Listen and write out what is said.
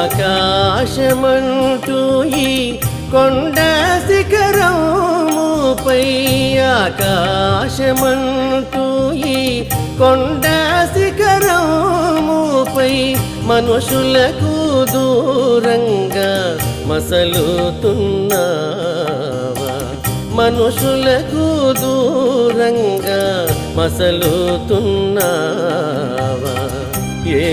ఆకాశమంటూ ఈ కొండ శిఖరముపై ఆకాశమంటూ ఈ కొండ శిఖరముపై మనుషులకు దూరంగా మసలుతున్నావా? మనుషులకు దూరంగా మసలుతున్నావా?